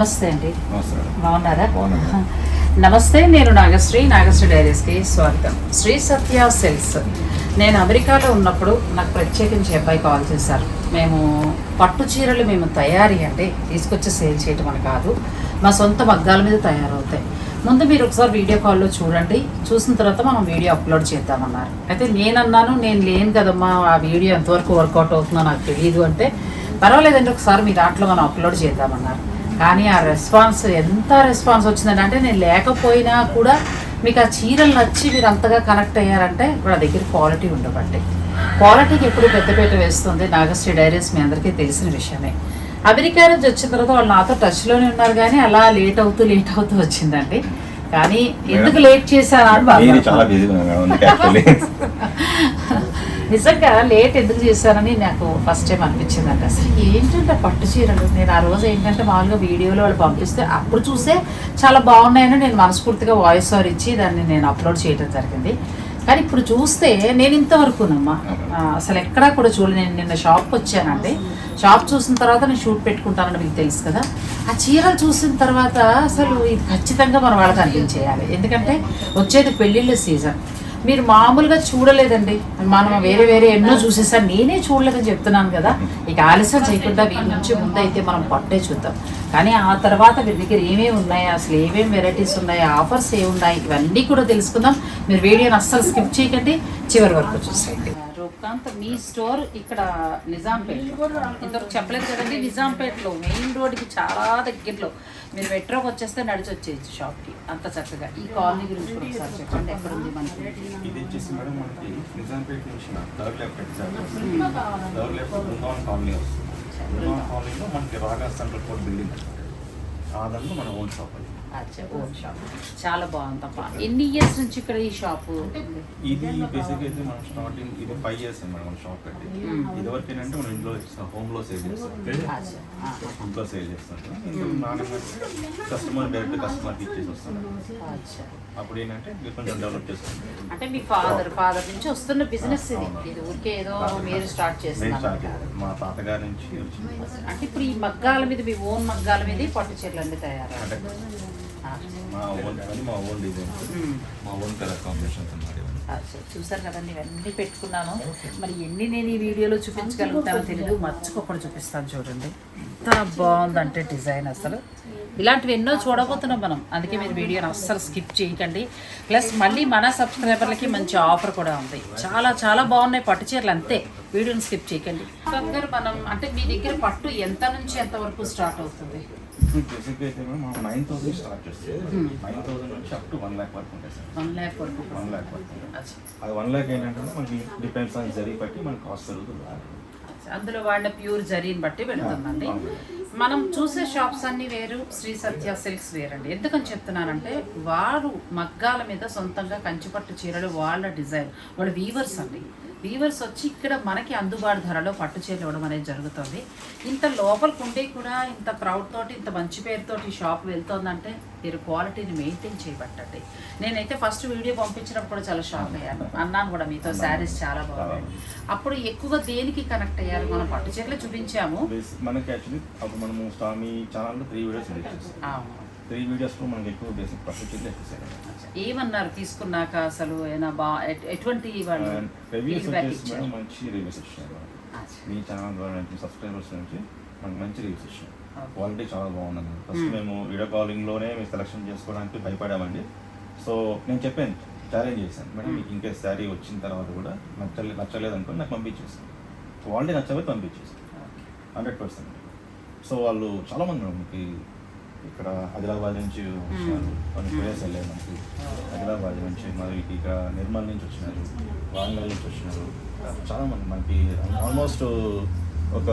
నమస్తే అండి. బాగున్నారా. నమస్తే నేను నాగశ్రీ నాగశ్రీ డైరీస్కి స్వాగతం. శ్రీ సత్య సెల్స్. నేను అమెరికాలో ఉన్నప్పుడు నాకు ప్రత్యేకించి అబ్బాయి కాల్ చేశారు. మేము పట్టు చీరలు మేము తయారీ అండి. తీసుకొచ్చి సేల్ చేయటం అని కాదు. మా సొంత మగ్గాల మీద తయారవుతాయి. ముందు మీరు ఒకసారి వీడియో కాల్లో చూడండి. చూసిన తర్వాత మనం వీడియో అప్లోడ్ చేద్దామన్నారు. అయితే నేనన్నాను నేను లేను కదమ్మా ఆ వీడియో ఎంతవరకు వర్కౌట్ అవుతుందో నాకు తెలియదు అంటే పర్వాలేదండి ఒకసారి మీ దాంట్లో మనం అప్లోడ్ చేద్దామన్నారు. కానీ ఆ రెస్పాన్స్ ఎంత రెస్పాన్స్ వచ్చిందంటే అంటే నేను లేకపోయినా కూడా మీకు ఆ చీరలు నచ్చి మీరు అంతగా కనెక్ట్ అయ్యారంటే ఇప్పుడు ఆ దగ్గర క్వాలిటీ ఉండబట్టి క్వాలిటీకి ఎప్పుడు పెద్దపీట వేస్తుంది నాగశ్రీ డైరీస్ మీ అందరికీ తెలిసిన విషయమే. అమెరికా నుంచి వచ్చిన తర్వాత వాళ్ళు నాతో టచ్లోనే ఉన్నారు కానీ అలా లేట్ అవుతూ లేట్ అవుతూ వచ్చిందండి. కానీ ఎందుకు లేట్ చేశారా అని. చాలా నిజంగా లేట్ ఎందుకు చేశారని నాకు ఫస్ట్ టైం అనిపించింది అసలు. ఏంటంటే పట్టు చీరలు? నేను ఆ రోజు ఏంటంటే మామూలుగా వీడియోలో వాళ్ళు పంపిస్తే అప్పుడు చూసే చాలా బాగున్నాయని నేను మనస్ఫూర్తిగా వాయిస్ ఓవర్ ఇచ్చి దాన్ని నేను అప్లోడ్ చేయడం జరిగింది. కానీ ఇప్పుడు చూస్తే నేను ఇంతవరకునమ్మా. అసలు ఎక్కడా కూడా చూడలేదు నేను నిన్న షాప్కి వచ్చానండి. షాప్ చూసిన తర్వాత నేను షూట్ పెట్టుకుంటానని మీకు తెలుసు కదా. ఆ చీరలు చూసిన తర్వాత అసలు ఇది ఖచ్చితంగా మనం వాళ్ళకి అందించేయాలి ఎందుకంటే వచ్చేది పెళ్ళిళ్ళ సీజన్ మీరు మామూలుగా చూడలేదండి. మనం వేరే వేరే ఎన్నో చూసేసాను నేనే చూడలేదని చెప్తున్నాను కదా. ఇక ఆలస్యం చేయకుండా వీళ్ళ నుంచి ముందైతే మనం పట్టే చూద్దాం. కానీ ఆ తర్వాత వీరి దగ్గర ఏమేమి ఉన్నాయి? అసలు ఏమేమి వెరైటీస్ ఉన్నాయి? ఆఫర్స్ ఏమున్నాయి? ఇవన్నీ కూడా తెలుసుకుందాం. మీరు వీడియోని అస్సలు స్కిప్ చేయకండి. చివరి వరకు చూసేయండి. రూపకాంత్ మీ స్టోర్ ఇక్కడ నిజాంపేట ఇంతకు చెప్పలేదు కదండి నిజాంపేటలో మెయిన్ రోడ్కి చాలా దగ్గరలో. మీరు మెట్రోకి వచ్చేస్తే నడిచి వచ్చేయచ్చు షాప్కి అంత చక్కగా. ఈ కాలనీ గురించి ఒకసారి చెప్పండి ఎక్కడ ఉంది మనకి? ఇది వచ్చేసి మేడం మనకి నిజాంపేట నుంచి third left third left Brindavan colony వస్తుంది. బృందావన్ కాలనీలో మనకి రాగా సెంట్రల్ కోర్ట్ బిల్డింగ్. ఆ దాంట్లో మన ఓన్ షాప్ అది. అచ్చా ఓన్ షాప్. చాలా బాగుందమ్మా ఎన్ని ఇయర్స్ నుంచి ఇక్కడ ఈ షాపు? ఇది బేసిక్ అయితే మనం స్టార్టింగ్ ఇది ఫైవ్ ఇయర్స్ మేడం మన షాప్ పెట్టి ఇది వరకు ఏంటంటే మనం ఇంట్లో హోమ్లో సేల్ చేస్తాం. ఇంట్లో సేల్ చేస్తాం కస్టమర్ డైరెక్ట్ ఇచ్చేసి అచ్చా. అప్పుడు ఏంటంటే కొంచెం డెవలప్ చేస్తాం అంటే మీ ఫాదర్ ఫాదర్ నుంచి వస్తున్న బిజినెస్ ఇది. ఇది ఊరికే ఏదో మీరు స్టార్ట్ నేను చేస్తున్నారు. మా తాతగారి నుంచి అంటే ఇప్పుడు ఈ మగ్గాల మీద మీ ఓన్ మగ్గాల మీద పట్టు చీరలు అన్ని తయారు మా ఓన్ అది మా ఓన్ డిజైన్. మా ఓన్ కలర్ కాంబినేషన్స్ అన్నమాట. ఇవన్నీ. చూసారు కదండి ఇవన్నీ పెట్టుకున్నాను. మరి ఎన్ని నేను ఈ వీడియోలో చూపించగలుగుతానో తెలియదు మర్చిపోకుండా చూపిస్తాను చూడండి. ఎంత బాగుందంటే డిజైన్ అసలు. ఇలాంటివి ఎన్నో చూడబోతున్నాం మనం. అందుకే మీరు వీడియోని అస్సలు స్కిప్ చేయకండి. ప్లస్ మళ్ళీ మన సబ్స్క్రైబర్లకి మంచి ఆఫర్ కూడా ఉంది. చాలా చాలా బాగున్నాయి పట్టు చీరలు అంతే. వీడియోని స్కిప్ చేయకండి. దగ్గర మనం అంటే మీ దగ్గర పట్టు ఎంత నుంచి ఎంత వరకు స్టార్ట్ అవుతుంది? అయితే మేము నైన్ థౌసండ్ స్టార్ట్ చేస్తాం నైన్ థౌసండ్ నుంచి అప్ టు వన్ ల్యాక్ వరకు ఉంటాయి సార్. వన్ ల్యాక్ వరకు వన్ ల్యాక్ వరకు. అది వన్ ల్యాక్ ఏంటంటే మనకి డిపెండ్స్ ఆన్ జరీ బట్టి మనకి కాస్ట్ పెరుగుతుంది. అందులో వాడిన ప్యూర్ జరీని బట్టి పెడుతుందండి. మనం చూసే షాప్స్ అన్ని వేరు శ్రీ సత్య సిల్క్స్ వేరండి. ఎందుకని చెప్తున్నానంటే వారు మగ్గాల మీద సొంతంగా కంచిపట్టు చీరలు వాళ్ళ డిజైన్ వాళ్ళ వీవర్స్ అండి. వీవర్స్ వచ్చి ఇక్కడ మనకి అందుబాటు ధరలో పట్టు చీరలు ఇవ్వడం అనేది జరుగుతుంది. ఇంత లోపలికి ఉండి కూడా ఇంత క్రౌడ్ తోటి ఇంత మంచి పేరుతోటి ఈ షాప్ వెళ్తోందంటే మీరు క్వాలిటీని మెయింటైన్ చేయబట్టండి. నేనైతే ఫస్ట్ వీడియో పంపించినప్పుడు కూడా చాలా షాక్ అయ్యాను. అన్నాను కూడా మీతో శారీస్ చాలా బాగున్నాయి. అప్పుడు ఎక్కువగా దేనికి కనెక్ట్ అయ్యారు? మనం పట్టు చీరలు చూపించాము. మనకి యాక్చువల్లీ అప్పుడు మనము స్టా- మీ ఛానల్లో త్రీ వీడియోస్ అవును. త్రీ వీడియోస్లో మనకి ఎక్కువ బేసిక్ ప్రొఫెక్ట్ చేసేసారు ఏమన్నారు తీసుకున్నాక అసలు ఏనా బా ఎట్- ఎటువంటి వాళ్ళు రివ్యూస్ వచ్చేసి? మేడం మంచి రివ్యూస్ ఇచ్చారు. మీ ఛానల్ ద్వారా నుంచి సబ్స్క్రైబర్స్ నుంచి మనకి మంచి రివ్యూస్ ఇచ్చారు. క్వాలిటీ చాలా బాగుందండి ఫస్ట్ మేము వీడియో కాలింగ్లోనే మేము సెలెక్షన్ చేసుకోవడానికి భయపడామండి. సో నేను చెప్పాను ఛాలెంజ్ చేశాను. మేడం మీకు ఇంకే శారీ వచ్చిన తర్వాత కూడా నచ్చలే నచ్చలేదు అనుకోని నాకు పంపించేసాను క్వాలిటీ నచ్చలేదు పంపించేసాను హండ్రెడ్ పర్సెంట్ సో వాళ్ళు చాలామంది మేడం మీకు ఇక్కడ ఆదిలాబాద్ నుంచి వచ్చినారు కొన్ని ప్లేస్ వెళ్ళారు మనకి. ఆదిలాబాద్ నుంచి మరి ఇక్కడ నిర్మల్ నుంచి వచ్చినారు. వాంగల్ నుంచి వచ్చినారు. చాలామంది మనకి ఆల్మోస్ట్ ఒక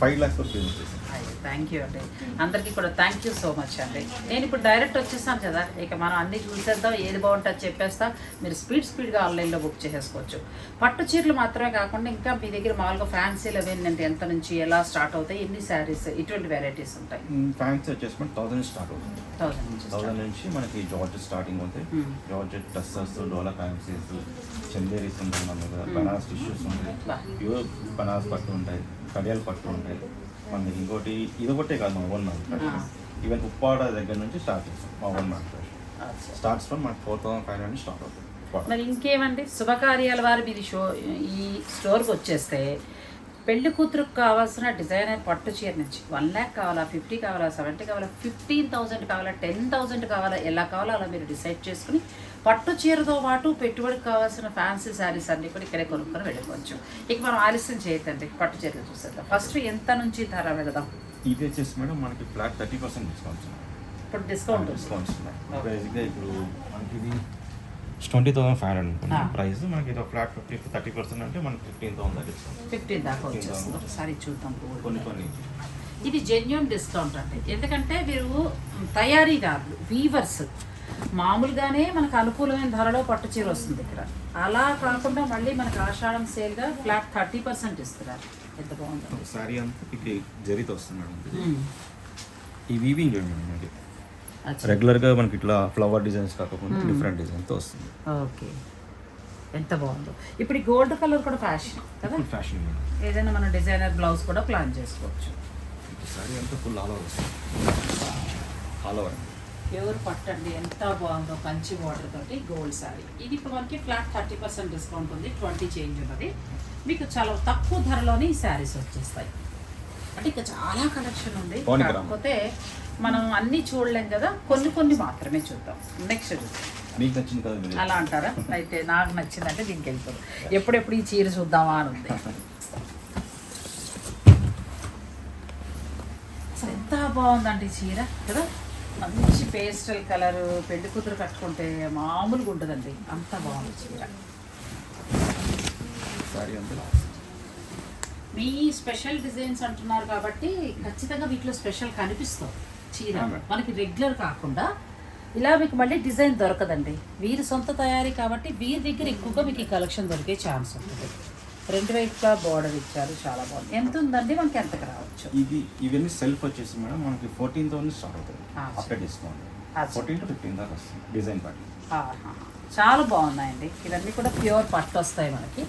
ఫైవ్ ల్యాక్స్ వరకు చేశాను థ్యాంక్ యూ అండి. అందరికీ కూడా థ్యాంక్ యూ సో మచ్ అండి. నేను ఇప్పుడు డైరెక్ట్ వచ్చేసాను కదా ఇక మనం అన్ని చూసేద్దాం ఏది బాగుంటుందో చెప్పేస్తా. మీరు స్పీడ్ స్పీడ్గా ఆన్లైన్లో బుక్ చేసేసుకోవచ్చు. పట్టు చీరలు మాత్రమే కాకుండా ఇంకా మీ దగ్గర మామూలుగా ఫ్యాన్సీలు అవి ఏంటంటే ఎంత నుంచి ఎలా స్టార్ట్ అవుతాయి ఎన్ని శారీస్ ఇటువంటి వెరైటీస్ ఉంటాయి? ఫ్యాన్సీ వచ్చేసి థౌసండ్ స్టార్ట్ అవుతుంది. థౌసండ్ నుంచి థౌసండ్ నుంచి మనకి జార్జెట్ స్టార్టింగ్ అవుతాయి. జార్జెట్ టస్సర్స్ డోలా ఫ్యాన్సీస్ చందేరీస్ ఉంటాయి మన దగ్గర బనారస్ టిష్యూస్ ఉంటాయి. ప్యూర్ బనారస్ పట్టు ఉంటాయి కడియాల పట్టు ఉంటాయి. మనకి ఇంకోటి ఇది ఒకటే కాదు మా మ్యానుఫ్యాక్చర్ ఈవెన్ ఉప్పాడ దగ్గర నుంచి స్టార్ట్ చేస్తాం మా మ్యానుఫ్యాక్చర్ స్టార్ట్స్ ఫ్రమ్ మనకి four thousand five hundred start అవుతుంది. మరి ఇంకేమండి? శుభకార్యాల వారు మీరు షో ఈ స్టోర్కి వచ్చేస్తే పెళ్ళి కూతురుకు కావాల్సిన డిజైనర్ పట్టు చీర నుంచి వన్ ల్యాక్ కావాలా ఫిఫ్టీ కావాలా సెవెంటీ కావాలా ఫిఫ్టీన్ థౌసండ్ కావాలా టెన్ థౌసండ్ కావాలా ఎలా కావాలో అలా మీరు డిసైడ్ చేసుకుని పట్టు చీరతో పాటు పెట్టుబడికి కావాల్సిన ఫ్యాన్సీ శారీస్ అన్ని కూడా ఇక్కడే కొనుక్కొని వెళ్ళిపోవచ్చు. ఇక మనం ఆలస్యం చేయొద్దండి పట్టు చీరలు చూసేద్దాం. ఫస్ట్ ఎంత నుంచి ధర వెళదాం? ఇది వచ్చేసి మేడం మనకి ఫ్లాట్ థర్టీ పర్సెంట్ డిస్కౌంట్స్ ఉన్నాయి ఇప్పుడు డిస్కౌంట్ ఉంది. డిస్కౌంట్స్ ఉన్నాయి బేసిక్గా ఇప్పుడు మనకి ఇది ట్వంటీ థౌసండ్ ఫైవ్ హండ్రెడ్ అనుకున్నాం Ah. ప్రైస్ మనకి ఇది ఫ్లాట్ ఫిఫ్టీ థర్టీ పర్సెంట్ అంటే మనకి ఫిఫ్టీన్ థౌసండ్ డిస్కౌంట్ ఫిఫ్టీన్ దాకా వచ్చేస్తుంది. ఒకసారి చూద్దాం కొన్ని కొన్ని. ఇది జెన్యున్ డిస్కౌంట్ అండి. ఎందుకంటే వీరు తయారీదారులు వీవర్స్ మామూలుగానే మనకు అనుకూలమైన ధరలో పట్టు చీర వస్తుంది ఇక్కడ. అలా కాకుండా మళ్ళీ మనకు ఆషాఢం సేల్గా ఫ్లాట్ థర్టీ పర్సెంట్ ఇస్తున్నారు. ఎంత బాగుంది. సారీ అంతా ఇది జరితో వస్తుంది మేడం. ఈ వీవింగ్ చూడండి రెగ్యులర్గా మనకి ఇట్లా ఫ్లవర్ డిజైన్స్ కాకుండా డిఫరెంట్ డిజైన్తో వస్తుంది. ఓకే. ఎంత బాగుందో. ఇప్పుడు ఈ గోల్డ్ కలర్ కూడా ఫ్యాషన్ కదా? ఫ్యాషన్ ఏదైనా మన డిజైనర్ బ్లౌజ్ కూడా ప్లాన్ చేసుకోవచ్చు. సారీ అంతా ఫుల్ ఆల్ ఓవర్ వస్తుంది. ఆల్ ఓవర్ ప్యూర్ పట్టండి ఎంత బాగుందో కంచి బార్డర్ తోటి గోల్డ్ శారీ ఇది ఇప్పుడు మనకి ఫ్లాట్ థర్టీ పర్సెంట్ డిస్కౌంట్ ఉంది ట్వంటీ చేంజ్ ఉన్నది. మీకు చాలా తక్కువ ధరలోనే ఈ శారీస్ వచ్చేస్తాయి. అంటే ఇంకా చాలా కలెక్షన్ ఉంది. కాకపోతే మనం అన్ని చూడలేం కదా కొన్ని కొన్ని మాత్రమే చూద్దాం. నెక్స్ట్ చూద్దాం. మీకు నచ్చింది కదా మీరు? అలా అంటారా? అయితే నాకు నచ్చిందంటే దీనికి వెళ్ళిపోదు ఎప్పుడెప్పుడు ఈ చీర చూద్దామా అని ఉంది అసలు ఎంత బాగుందండి ఈ చీర కదా? మంచి పేస్టల్ కలర్ పెళ్ళి కూతురు కట్టుకుంటే మామూలుగా ఉంటుందండి. అంత బాగుంది చీర. మీ స్పెషల్ డిజైన్స్ అంటున్నారు కాబట్టి ఖచ్చితంగా వీటిలో స్పెషల్ కనిపిస్తుంది చీర. మనకి రెగ్యులర్ కాకుండా ఇలా మీకు మళ్ళీ డిజైన్ దొరకదండి. వీరి సొంత తయారీ కాబట్టి వీరి దగ్గర ఎక్కువగా మీకు ఈ కలెక్షన్ దొరికే ఛాన్స్ ఉంటుంది. రెండు వైపులా బార్డర్ ఇచ్చారు చాలా బాగుంది. ఎంత ఉందండి? మనకి ఎంతకు రావచ్చు ఇది ఇవన్నీ సెల్ఫ్ వచ్చేసి మేడం మనకి ఫోర్టీన్ థౌసండ్ స్టార్ట్ అవుతుంది. After discount fourteen to fifteen దాకా వస్తుంది డిజైన్ ఆహా. చాలా బాగున్నాయండి. ఇవన్నీ కూడా ప్యూర్ పట్టు వస్తాయి మనకి.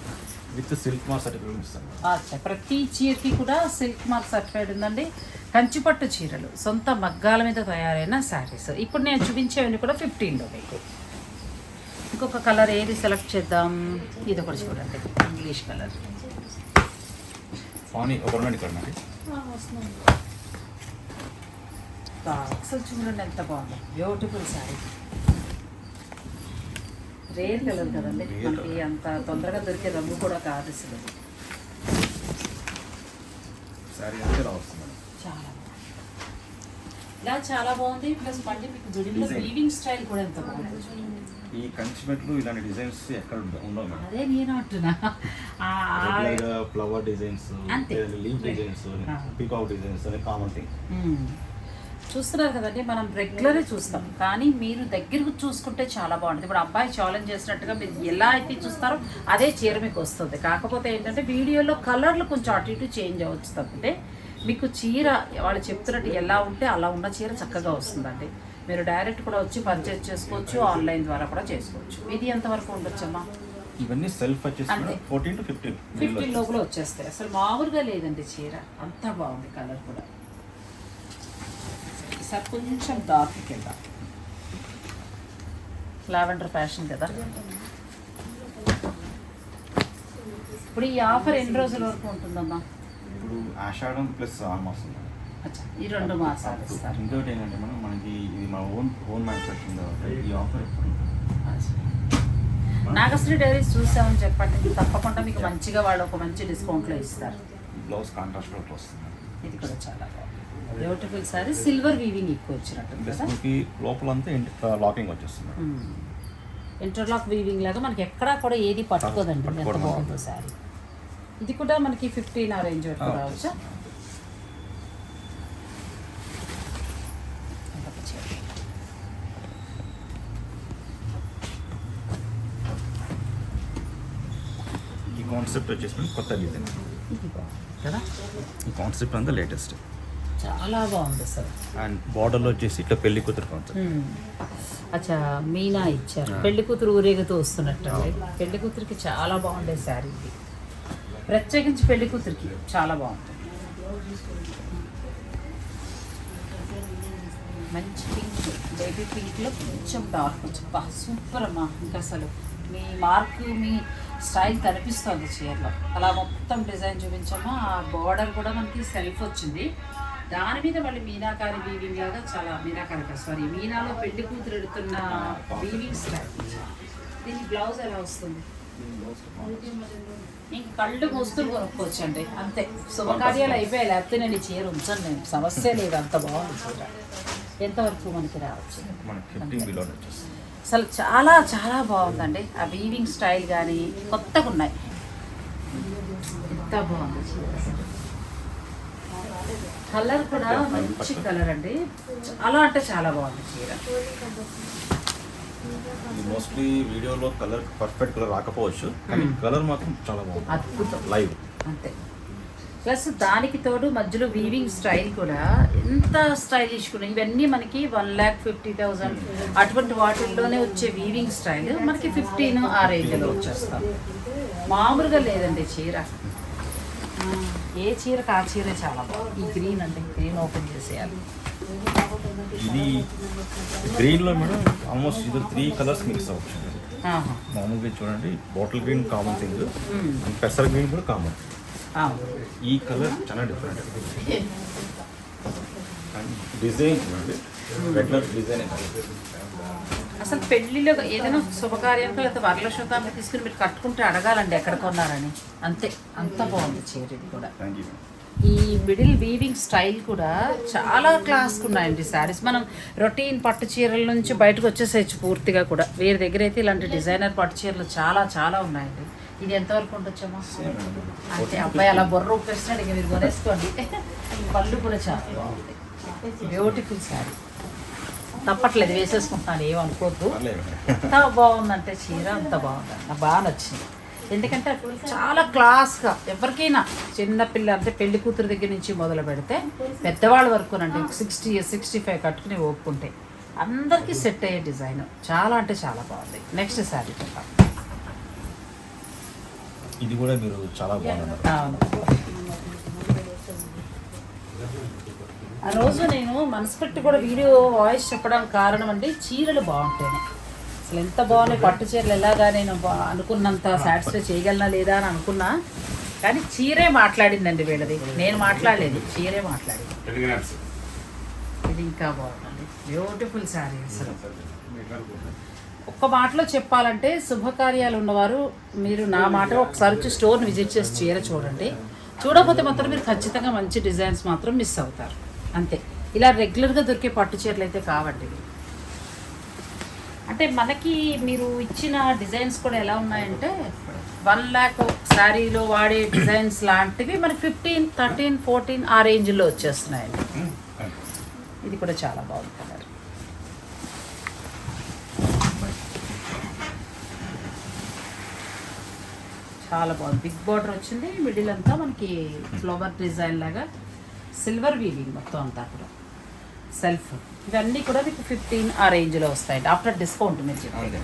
విత్ సిల్క్ మాస్ సర్టిఫికేట్ ఇస్తాను ప్రతి చీరకి కూడా సిల్క్ మార్క్ సర్టిఫైడ్ ఉందండి. కంచిపట్టు చీరలు. సొంత మగ్గాల మీద తయారైన శారీస్ ఇప్పుడు నేను చూపించేవన్నీ కూడా ఫిఫ్టీన్లో మీకు. ఇంకొక కలర్ ఏది సెలెక్ట్ చేద్దాం? ఇది ఒకటి చూడండి. ఇంగ్లీష్ కలర్ ఫానీ ఒక రెండు ఇక్కడ అసలు చూడండి ఎంత బాగుంది. బ్యూటిఫుల్ శారీ రేర్ కలర్ కదండి మనకి. అంత తొందరగా దొరికే రంగు కూడా కాదు అసలు. చాలా బాగుంది. ఇలా చాలా బాగుంది. ప్లస్ మళ్ళీ మీకు జుడిలో. వీవింగ్ స్టైల్ కూడా ఎంత బాగుంది. చూడండి. ఈ కంచిమెట్లు ఇలాంటి డిజైన్స్ ఎక్కడ ఉండ- ఉండవు అదే నేను అంటున్నా. Flower designs. Leaf designs. Peacock designs అనే కామన్ థింగ్. చూస్తున్నారు కదండి మనం రెగ్యులరే చూస్తాం. కానీ మీరు దగ్గరకు చూసుకుంటే చాలా బాగుంటుంది. ఇప్పుడు అబ్బాయి ఛాలెంజ్ చేసినట్టుగా మీరు ఎలా అయితే చూస్తారో అదే చీర మీకు వస్తుంది. కాకపోతే ఏంటంటే వీడియోలో కలర్లు కొంచెం అటు ఇటు చేంజ్ అవ్వచ్చు తప్పితే మీకు చీర వాళ్ళు చెప్తున్నట్టు ఎలా ఉంటే అలా ఉన్న చీర చక్కగా వస్తుందండి. మీరు డైరెక్ట్ కూడా వచ్చి పర్చేజ్ చేసుకోవచ్చు ఆన్లైన్ ద్వారా కూడా చేసుకోవచ్చు. ఇది ఎంతవరకు ఉండొచ్చమ్మా? ఇవన్నీ సెల్ఫ్ వచ్చేసి ఫోర్టీన్ టు ఫిఫ్టీన్ ఫిఫ్టీన్ లోపల వచ్చేస్తాయి. అసలు మామూలుగా లేదండి చీర. అంత బాగుంది కలర్ కూడా. సార్ కొంచెం డార్క్ కింద లావెండర్ ఫ్యాషన్ కదా. ఇప్పుడు ఈ ఆఫర్ ఎన్ని రోజుల వరకు ఉంటుందమ్మా? ఇప్పుడు ఆషాఢం ప్లస్ ఆల్మోస్ట్ ఈ రెండు మాసాలు ఇస్తారు. ఇంకోటి ఏంటంటే మనం మనకి ఇది మా ఓన్ ఓన్ మ్యానుఫ్యాక్చరింగ్ కాబట్టి ఈ ఆఫర్ ఎప్పుడు నాగశ్రీ డైరీస్ చూసామని చెప్పండి. తప్పకుండా మీకు మంచిగా వాళ్ళు ఒక మంచి డిస్కౌంట్లో ఇస్తారు. బ్లౌజ్ కాంట్రాస్ట్లో వస్తుంది. ఇది కూడా చాలా బ్యూటిఫుల్ సారీ సిల్వర్ వీవింగ్ ఎక్కువ వచ్చినట్టు లోపలంతా లాకింగ్ వచ్చేస్తుంది ఇంటర్లాక్ వీవింగ్ లాగా మనకి ఎక్కడా కూడా ఏది పట్టుకోదండి. ఎంత బాగుందో సారీ ఇది కూడా మనకి ఫిఫ్టీన్ ఆ రేంజ్ వరకు రావచ్చా ఇంకొక చీర. ఈ కాన్సెప్ట్ వచ్చేసి మనకి కొత్త డిజైన్. కదా? ఈ కాన్సెప్ట్ అంతా లేటెస్ట్ చాలా బాగుంది సార్. అండ్ బార్డర్లో వచ్చేసి ఇట్లా పెళ్ళి కూతురు కాన్సెప్ట్ అచ్చా మీనా ఇచ్చారు. పెళ్ళి కూతురు ఊరేగుతూ వస్తున్నట్టు పెళ్ళి కూతురికి చాలా బాగుండే శారీ ఇది. ప్రత్యేకించి పెళ్ళి కూతురికి చాలా బాగుంటుంది మంచి పింక్ బేబీ పింక్లో కొంచెం డార్క్ కొంచెం బా సూపర్ అమ్మా. ఇంకా అసలు మీ మార్క్ మీ స్టైల్ కనిపిస్తుంది చీరలో. అలా మొత్తం డిజైన్ చూపించామా ఆ బార్డర్ కూడా మనకి సెల్ఫ్ వచ్చింది. దాని మీద మళ్ళీ మీనాకారి వీవింగ్ లాగా చాలా మీనాకారి సారీ మీనాలో పెళ్ళి కూతురు ఎడుతున్న వీవింగ్ స్టైల్. దీని బ్లౌజ్ ఎలా వస్తుంది? ఇంక కళ్ళు మూసుకుని కొనుక్కోవచ్చు అండి అంతే శుభకార్యాలు అయిపోయాయి లేకపోతే నేను ఈ చీర ఉంచాను నేను సమస్య లేదు అంత బాగుంది చీర. ఎంతవరకు మనకి రావచ్చు? అసలు చాలా చాలా బాగుందండి. ఆ వీవింగ్ స్టైల్ కానీ కొత్తగా ఉన్నాయి. ఎంత బాగుంది. కలర్ కూడా మంచి కలర్ అండి. చాలా అంటే చాలా బాగుంది చీర. మోస్ట్లీ వీడియోలో కలర్ పర్ఫెక్ట్ కలర్ రాకపోవచ్చు కానీ కలర్ మాత్రం చాలా బాగుంది. అద్భుతం. లైవ్ అంతే. ప్లస్ దానికి తోడు మధ్యలో వీవింగ్ స్టైల్ కూడా ఎంత స్టైలిష్ కూడా. ఇవన్నీ మనకి వన్ ల్యాక్ ఫిఫ్టీ థౌజండ్ అటువంటి వాటిల్లోనే వచ్చే వీవింగ్ స్టైల్ మనకి ఫిఫ్టీన్ ఆ రేంజ్లో వచ్చేస్తాం. మామూలుగా లేదండి చీర. ఏ చీరకు ఆ చీర చాలా బాగుంది. ఈ గ్రీన్ అంటే గ్రీన్ ఓపెన్ చేసేయాలి. ఇది గ్రీన్లో మేడం ఆల్మోస్ట్ ఇది త్రీ కలర్స్ మిక్స్ అవ్వచ్చు. మామూలుగా చూడండి బాటిల్ గ్రీన్ కామన్ థింగ్ పెసర్ గ్రీన్ కూడా కామన్. ఈ కలర్ చాలా డిఫరెంట్ డిజైన్ చూడండి. రెగ్యులర్ డిజైన్ అసలు పెళ్ళిలో ఏదైనా శుభకార్యానికి లేకపోతే వరలక్ష్మతాన్ని తీసుకుని మీరు కట్టుకుంటే అడగాలండి ఎక్కడ కొన్నారని. అంతే అంత బాగుంది చీర ఇది కూడా. ఈ మిడిల్ వీవింగ్ స్టైల్ కూడా చాలా క్లాస్గా ఉన్నాయండి శారీస్. మనం రొటీన్ పట్టు చీరల నుంచి బయటకు వచ్చేసేయచ్చు పూర్తిగా కూడా. వేరే దగ్గర అయితే ఇలాంటి డిజైనర్ పట్టు చీరలు చాలా చాలా ఉన్నాయండి. ఇది ఎంతవరకు ఉండొచ్చమ్మా అంటే అబ్బాయి అలా బొర్ర ఊపేస్తున్నాడు ఇక మీరు కొనేసుకోండి. పళ్ళు కూడా చాలా. బాగుంది బ్యూటిఫుల్ శారీ తప్పట్లేదు వేసేసుకుంటున్నాను ఏమనుకోవద్దు పర్లేదు. ఎంత బాగుందంటే చీర అంత బాగుంది నాకు బాగా నచ్చింది. ఎందుకంటే చాలా క్లాస్గా ఎవరికైనా చిన్నపిల్ల అంటే పెళ్ళి కూతురు దగ్గర నుంచి మొదలు పెడితే పెద్దవాళ్ళ వరకునండి సిక్స్టీ సిక్స్టీ ఫైవ్ కట్టుకుని ఒప్పుకుంటే అందరికీ సెట్ అయ్యే డిజైన్. చాలా అంటే చాలా బాగుంది. నెక్స్ట్ శారీ చెప్పాలి ఇది కూడా మీరు చాలా బాగున్నారు. ఆ రోజు నేను మనసు పెట్టి కూడా వీడియో వాయిస్ చెప్పడానికి కారణం అండి చీరలు బాగుంటాయి అసలు ఎంత బాగున్నాయి పట్టు చీరలు ఎలాగా నేను బా- అనుకున్నంత సాటిస్ఫై చేయగలనా లేదా అని అనుకున్నా. కానీ చీరే మాట్లాడిందండి వీళ్ళది. నేను మాట్లాడలేదు చీరే మాట్లాడింది. ఇది ఇంకా బాగుందండి. బ్యూటిఫుల్ శారీ అసలు. ఒక్క మాటలో చెప్పాలంటే శుభకార్యాలు ఉన్నవారు మీరు నా మాట ఒకసారి వచ్చి స్టోర్ని విజిట్ చేసి చీర చూడండి. చూడకపోతే మాత్రం మీరు ఖచ్చితంగా మంచి డిజైన్స్ మాత్రం మిస్ అవుతారు. అంతే. ఇలా రెగ్యులర్గా దొరికే పట్టు చీరలు అయితే కావండి. అంటే మనకి మీరు ఇచ్చిన డిజైన్స్ కూడా ఎలా ఉన్నాయంటే వన్ ల్యాక్ శారీలో వాడే డిజైన్స్ లాంటివి మనకి ఫిఫ్టీన్ థర్టీన్ ఫోర్టీన్ ఆ రేంజ్లో వచ్చేస్తున్నాయండి. ఇది కూడా చాలా బాగుంది కలర్ చాలా బాగుంది. బిగ్ బార్డర్ వచ్చింది మిడిల్ అంతా మనకి ఫ్లవర్ డిజైన్ లాగా సిల్వర్ వీవింగ్ మొత్తం అంతా కూడా. సెల్ఫ్. ఇవన్నీ కూడా మీకు ఫిఫ్టీన్ ఆ రేంజ్లో వస్తాయండి. ఆఫ్టర్ డిస్కౌంట్ మీరు చెప్పారు అంతే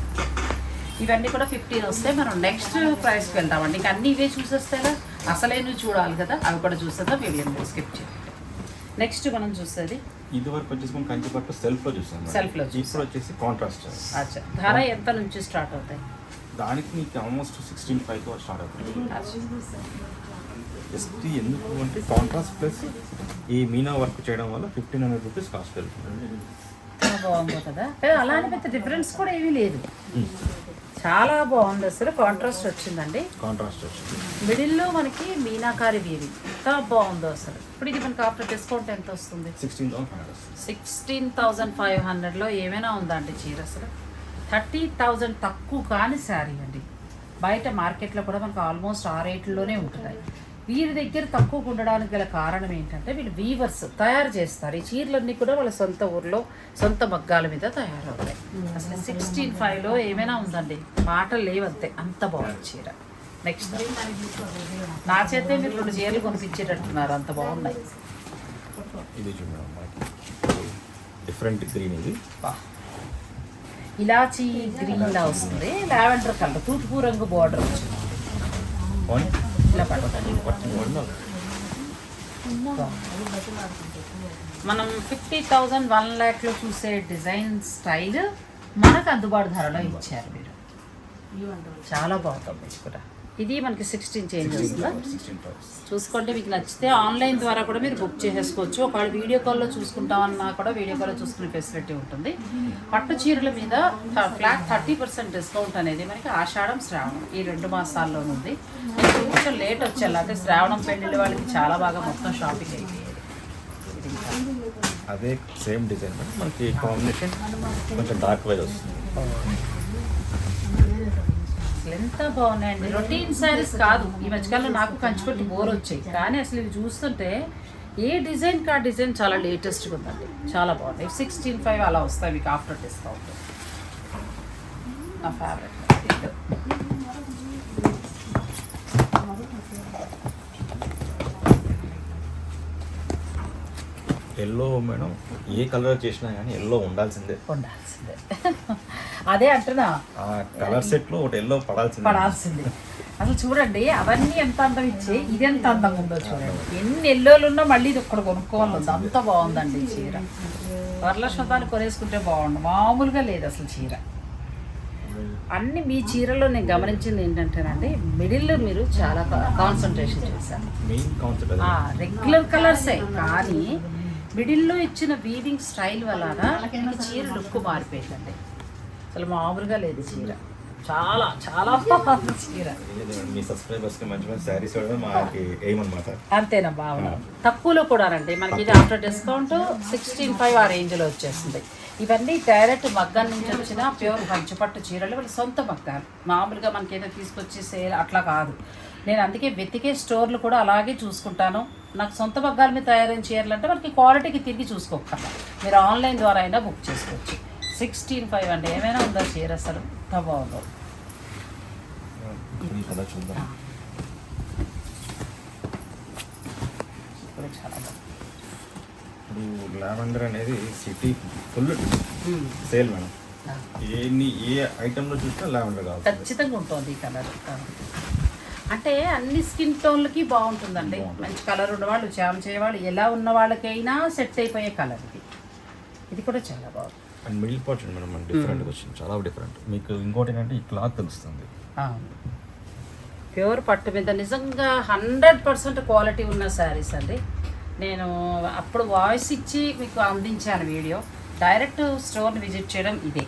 ఇవన్నీ కూడా ఫిఫ్టీన్ వస్తాయి మనం నెక్స్ట్ ప్రైస్కి వెళ్తామండి. ఇంకా అన్ని ఇవే చూసేస్తేగా అసలైనవి చూడాలి కదా? అవి కూడా చూసేదా వీడియో స్కిప్ చేయండి నెక్స్ట్ మనం చూసేది. ఇది వరకు వచ్చేసి మనం సెల్ఫ్లో చూసాం. మేడం. Self లో చూసాం. ఇప్పుడు వచ్చేసి కాంట్రాస్ట్. అచ్చా. ధర ఎంత నుంచి స్టార్ట్ అవుతాయి? దానికి మీకు ఆల్మోస్ట్ సిక్స్టీన్ ఫైవ్తో స్టార్ట్ అవుతుంది. జస్ట్ ఎందుకు అంటే కాంట్రాస్ట్ ప్లస్ ఈ మీనా వర్క్ చేయడం వల్ల ఫిఫ్టీన్ హండ్రెడ్ రూపీస్ కాస్ట్ పెరుగుతుంది. చాలా బాగుంది కదా? ఏ, అలానే పెద్ద డిఫరెన్స్ కూడా ఏమీ లేదు. చాలా బాగుంది అసలు కాంట్రాస్ట్ వచ్చిందండి. కాంట్రాస్ట్ వచ్చింది. మిడిల్లో మనకి మీనాకారి వీవింగ్ ఎంత బాగుందో అసలు. ఇప్పుడు ఇది మనకి ఆఫ్టర్ డిస్కౌంట్ ఎంత వస్తుంది? Sixteen thousand sixteen thousand five హండ్రెడ్లో ఏమైనా ఉందా అండి చీర అసలు? థర్టీ థౌజండ్ తక్కువ కాని శారీ అండి. బయట మార్కెట్లో కూడా మనకు ఆల్మోస్ట్ ఆ రేట్లోనే ఉంటున్నాయి. వీరి దగ్గర తక్కువ ఉండడానికి గల కారణం ఏంటంటే వీళ్ళు వీవర్స్ తయారు చేస్తారు. ఈ చీరలన్నీ కూడా వాళ్ళ సొంత ఊర్లో సొంత మగ్గాల మీద తయారవుతాయి. అసలు సిక్స్టీన్ ఫైవ్లో ఏమైనా ఉందండి? మాటలు లేవంతే అంత బాగుంది చీర. నెక్స్ట్ నా చేతే మీరు రెండు చీరలు కొనిపించేటట్టున్నారు. అంత బాగున్నాయి. ఇది చూడండి మనకి డిఫరెంట్ గ్రీన్ ఇది. ఇలాచీ గ్రీన్ లా వస్తుంది. Lavender colour. తూర్పు రంగు బార్డర్ వచ్చింది. ఇలా మనం ఫిఫ్టీ థౌజండ్ వన్ ల్యాక్లో చూసే డిజైన్ స్టైల్ మనకు అందుబాటు ధరలో ఇచ్చారు మీరు. చాలా బాగుంటుంది. కూడా ఇది మనకి సిక్స్టీన్ చేంజ్ వస్తుందా ఫ్లవర్స్ చూసుకోండి మీకు నచ్చితే ఆన్లైన్ ద్వారా కూడా మీరు బుక్ చేసేసుకోవచ్చు ఒకవేళ వీడియో కాల్లో చూసుకుంటామన్నా కూడా వీడియో కాల్లో చూసుకునే ఫెసిలిటీ ఉంటుంది. పట్టు చీరల మీద ఫ్లాట్ థర్టీ పర్సెంట్ డిస్కౌంట్ అనేది మనకి ఆషాఢం శ్రావణం ఈ రెండు మాసాల్లో ఉంది. కొంచెం లేట్ వచ్చేలా అంటే శ్రావణం పెళ్ళిళ్ళ వాళ్ళకి చాలా బాగా మొత్తం షాపింగ్ ఇంకా. అదే సేమ్ డిజైన్ మనకి కాంబినేషన్ కొంచెం డార్క్ వైజ్ వస్తుంది. ఎంత బాగున్నాయండి. రొటీన్ శారీస్ కాదు. ఈ మధ్యకాలంలో నాకు కంచిపట్టి బోర్ వచ్చాయి. కానీ అసలు ఇవి చూస్తుంటే ఏ డిజైన్ కా డిజైన్ చాలా లేటెస్ట్గా ఉందండి. చాలా బాగుంది సిక్స్టీన్ ఫైవ్ అలా వస్తాయి మీకు ఆఫ్టర్ డిస్కౌంట్ నా ఫేవరెట్ ఎల్లో మేడం ఏ కలర్ చేసినా కానీ ఎల్లో ఉండాల్సిందే. ఉండాల్సిందే. అదే అంటున్నా. కలర్ సెట్లో ఒకటి ఎల్లో పడాల్సిందే. పడాల్సింది. అసలు చూడండి అవన్నీ ఎంత అందం ఇచ్చి ఇది ఎంత అందంగా ఉందో చూడండి. ఎన్ని ఎల్లోలు ఉన్నా మళ్ళీ ఇది ఒక్కడ కొనుక్కోవాలి. అంత బాగుందండి చీర. వరలక్ష్మతాన్ని కొనేసుకుంటే బాగుండు. మామూలుగా లేదు అసలు చీర. అన్ని మీ చీరలో నేను గమనించింది ఏంటంటేనండి మిడిల్లో మీరు చాలా కాన్సన్ట్రేషన్ చేశారు. రెగ్యులర్ కలర్సే కానీ మిడిల్లో ఇచ్చిన వీవింగ్ స్టైల్ వలన చీర లుక్ మారిపోయిందండి. అసలు మామూలుగా లేదు చీర. చాలా చాలా చీర. ఇదే మీ సబ్స్క్రైబర్స్కి మంచి మంచి శారీస్ ఇవ్వడం మాకి ఎయిమ్ అనమాట అంతేనా భావన తక్కువలో కూడానండి మనకి ఇది ఆఫ్టర్ డిస్కౌంట్ సిక్స్టీన్ ఫైవ్ ఆ రేంజ్లో వచ్చేస్తుంది. ఇవన్నీ డైరెక్ట్ మగ్గం నుంచి వచ్చిన ప్యూర్ పంచపట్టు చీరలు వాళ్ళ సొంత మగ్గాలు. మామూలుగా మనకి ఏదో తీసుకొచ్చి సేల్ అట్లా కాదు. నేను అందుకే వెతికే స్టోర్లు కూడా అలాగే చూసుకుంటాను. నాకు సొంత మగ్గాల మీద తయారైన చీరలు అంటే మనకి క్వాలిటీకి తిరిగి చూసుకోకర్లా మీరు ఆన్లైన్ ద్వారా అయినా బుక్ చేసుకోవచ్చు. సిక్స్టీన్ ఫైవ్ అంటే ఏమైనా ఉందా చీర అసలు? ఎంత బాగుందో. ఇప్పుడు చాలా ఇప్పుడు లావెండర్ అనేది సిటీ ఫుల్. Sale madam. ఎన్ని ఏ ఐటెంలో చూసినా లావెండర్ కావాలి. ఖచ్చితంగా ఉంటుంది ఈ కలర్. అంటే అన్ని స్కిన్ టోన్లకి బాగుంటుందండి. బాగుంటుంది. మంచి కలర్ ఉన్నవాళ్ళు చామ చేయవాళ్ళు ఎలా ఉన్న వాళ్ళకైనా సెట్ అయిపోయే కలర్ ఇది ఇది కూడా చాలా బాగుంది. అండ్ మిడిల్ పార్ట్ మేడం మన డిఫరెంట్గా వచ్చింది చాలా డిఫరెంట్ మీకు ఇంకోటి ఏంటంటే ఈ క్లాత్ తెలుస్తుంది. ప్యూర్ పట్టు మీద నిజంగా హండ్రెడ్ పర్సెంట్ క్వాలిటీ ఉన్న శారీస్ అండి. నేను అప్పుడు వాయిస్ ఇచ్చి మీకు అందించాను వీడియో. డైరెక్ట్ స్టోర్ని విజిట్ చేయడం ఇదే.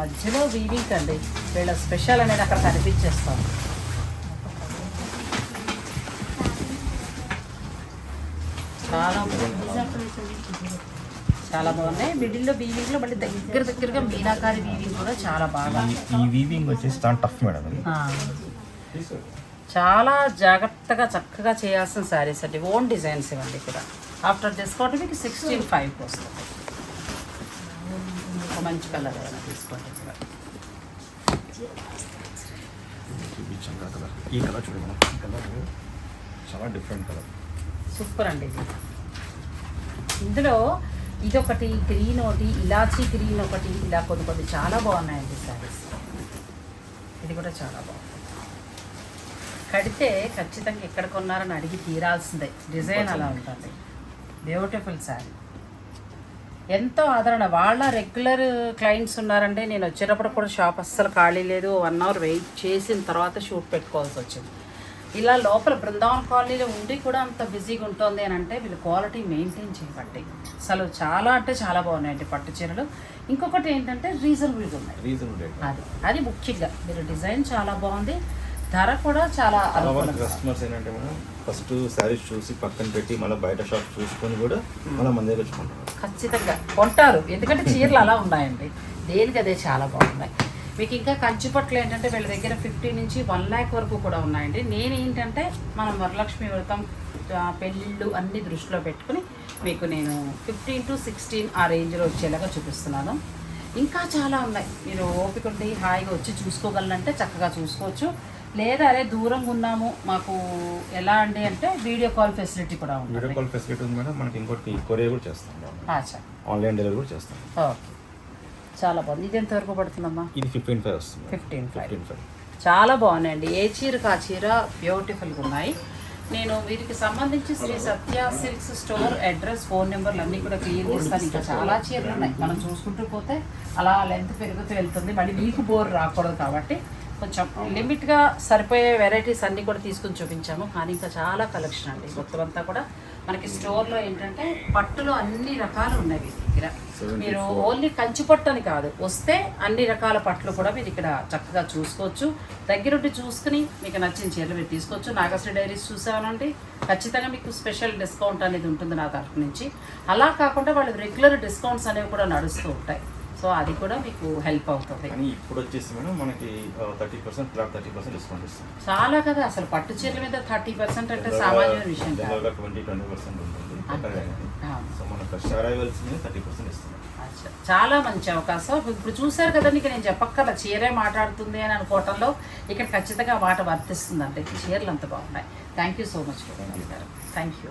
మధ్యలో వీవింగ్ అండి. వీళ్ళ స్పెషల్ అనేది అక్కడ కనిపించేస్తాం చాలా చాలా బాగున్నాయి. మిడిల్లో వీవింగ్లో మళ్ళీ దగ్గర దగ్గరగా మీనాకారి వీవింగ్ కూడా చాలా బాగా. ఈ- వీవింగ్ వచ్చేసి చాలా టఫ్ మేడం. చాలా జాగ్రత్తగా చక్కగా చేయాల్సిన శారీస్ అండి. ఓన్ డిజైన్స్ ఇవ్వండి కూడా ఆఫ్టర్ డిస్కౌంట్ మీకు సిక్స్టీన్ ఫైవ్కి వస్తుంది. ఒక మంచి కలర్ ఏదైనా తీసుకోండి కలర్ చూడండి ఈ కలర్ చాలా డిఫరెంట్ కలర్ సూపర్ అండి ఇది. ఇందులో ఇదొకటి గ్రీన్ ఒకటి ఇలాచీ గ్రీన్ ఒకటి ఇలా కొన్ని కొన్ని చాలా బాగున్నాయండి శారీస్. ఇది కూడా చాలా బాగుంది. కడితే ఖచ్చితంగా ఎక్కడ కొన్నారని అడిగి తీరాల్సిందే. డిజైన్ అలా ఉంటుంది. బ్యూటిఫుల్ శారీ ఎంతో ఆదరణ. వాళ్ళ రెగ్యులర్ క్లయింట్స్ ఉన్నారంటే నేను వచ్చేటప్పుడు కూడా షాప్ అస్సలు ఖాళీ లేదు. వన్ అవర్ వెయిట్ చేసిన తర్వాత షూట్ పెట్టుకోవాల్సి వచ్చింది. ఇలా లోపల బృందావన్ కాలనీలో ఉండి కూడా అంత బిజీగా ఉంటుంది అని అంటే వీళ్ళు క్వాలిటీ మెయింటైన్ చేయబట్టి. అసలు చాలా అంటే చాలా బాగున్నాయండి పట్టు చీరలు. ఇంకొకటి ఏంటంటే రీజనబుల్గా ఉన్నాయి. రీజనబుల్ అది అది ముఖ్యంగా. మీరు డిజైన్ చాలా బాగుంది. ధర కూడా చాలా కస్టమర్స్ ఏంటంటే మనం ఫస్ట్ శారీస్ చూసి పక్కన పెట్టి మళ్ళీ బయట షాప్ చూసుకొని కూడా మళ్ళీ మన దగ్గర వచ్చుకుంటారు ఖచ్చితంగా. కొంటారు. ఎందుకంటే చీరలు అలా ఉన్నాయండి. దేనికి అదే చాలా బాగున్నాయి. మీకు ఇంకా కంచిపట్లు ఏంటంటే వీళ్ళ దగ్గర ఫిఫ్టీ నుంచి వన్ ల్యాక్ వరకు కూడా ఉన్నాయండి. నేను ఏంటంటే మనం వరలక్ష్మి వ్రతం పెళ్ళిళ్ళు అన్ని దృష్టిలో పెట్టుకుని మీకు నేను ఫిఫ్టీన్ టు సిక్స్టీన్ ఆ రేంజ్లో వచ్చేలాగా చూపిస్తున్నాను. ఇంకా చాలా ఉన్నాయి. మీరు ఓపిక ఉండి హాయిగా వచ్చి చూసుకోగలనంటే చక్కగా చూసుకోవచ్చు. లేదా అరే దూరంగా ఉన్నాము మాకు ఎలా అండి అంటే వీడియో కాల్ ఫెసిలిటీ కూడా వీడియో ఉంటుంది. కాల్ ఫెసిలిటీ ఉంది మేడం. మనకి ఇంకోటి కొరియర్ కూడా చేస్తాం. ఆన్లైన్ డెలివరీ కూడా చేస్తాం. ఓకే. చాలా బాగుంది. ఇది ఎంత వరకు పడుతుందమ్మా? ఇది ఫిఫ్టీన్ ఫైవ్ వస్తుంది. ఫిఫ్టీన్ ఫైవ్ ఫైవ్ చాలా బాగున్నాయండి. ఏ చీరకు ఆ చీర బ్యూటిఫుల్గా ఉన్నాయి. నేను వీరికి సంబంధించి Sri Satya Silks store address phone నెంబర్లు అన్నీ కూడా క్లియర్ చేస్తాను. ఇంకా చాలా చీరలు ఉన్నాయి. మనం చూసుకుంటూ పోతే అలా లెంత్ పెరుగుతూ వెళ్తుంది. మళ్ళీ మీకు బోర్ రాకూడదు కాబట్టి కొంచెం లిమిట్గా సరిపోయే వెరైటీస్ అన్నీ కూడా తీసుకుని చూపించాము. కానీ ఇంకా చాలా కలెక్షన్ అండి. మొత్తం అంతా కూడా మనకి స్టోర్లో ఏంటంటే పట్టులో అన్ని రకాలు ఉన్నాయి దగ్గర మీరు ఓన్లీ కంచి పట్టు అని కాదు వస్తే అన్ని రకాల పట్లు కూడా మీరు ఇక్కడ చక్కగా చూసుకోవచ్చు. దగ్గరుండి చూసుకుని మీకు నచ్చిన చీరలు మీరు తీసుకోవచ్చు. నాగశ్రీ డైరీస్ చూసామనండి ఖచ్చితంగా మీకు స్పెషల్ డిస్కౌంట్ అనేది ఉంటుంది నా తరఫు నుంచి. అలా కాకుండా వాళ్ళు రెగ్యులర్ డిస్కౌంట్స్ అనేవి కూడా నడుస్తూ ఉంటాయి. సో అది కూడా మీకు హెల్ప్ అవుతుంది. కానీ ఇప్పుడు వచ్చేసి మేడం మనకి thirty percent flat thirty percent discount ఇస్తుంది. చాలా కదా అసలు పట్టు చీరల మీద థర్టీ పర్సెంట్ అంటే సామాన్య విషయం కాదు. ట్వంటీ ట్వంటీ పర్సెంట్ ఉంటుంది. సో మన ఫ్రెష్ అరైవల్స్ మీద థర్టీ పర్సెంట్ అచ్చా. చాలా మంచి అవకాశం. ఇప్పుడు చూశారు కదా ఇక నేను చెప్పక్కర్ల చీరే మాట్లాడుతుంది అని అనుకోవటంలో ఇక్కడ ఖచ్చితంగా మాట వర్తిస్తుంది అంటే చీరలు అంత బాగున్నాయి. Thank you so much thank you